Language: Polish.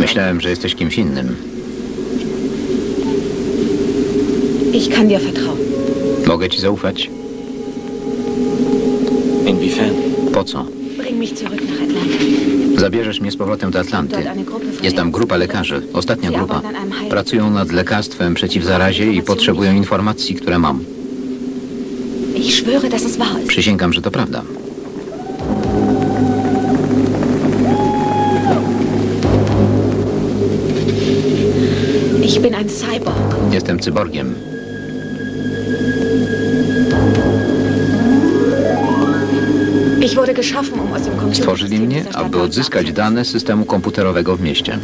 Myślałem, że jesteś kimś innym. Ich kann dir vertrauen. Mogę ci zaufać? Inwiefern? Po co? Bring mich zurück nach Atlanta. Zabierzesz mnie z powrotem do Atlanty. Jest tam grupa lekarzy, ostatnia grupa. Pracują nad lekarstwem przeciw zarazie i potrzebują informacji, które mam. Ich schwöre, dass es wahr ist. Przysięgam, że to prawda. Ich bin ein Cyborg. Jestem cyborgiem. Ich wurde geschaffen, um aus dem Computer Stworzyli mnie, aby odzyskać dane systemu komputerowego w mieście.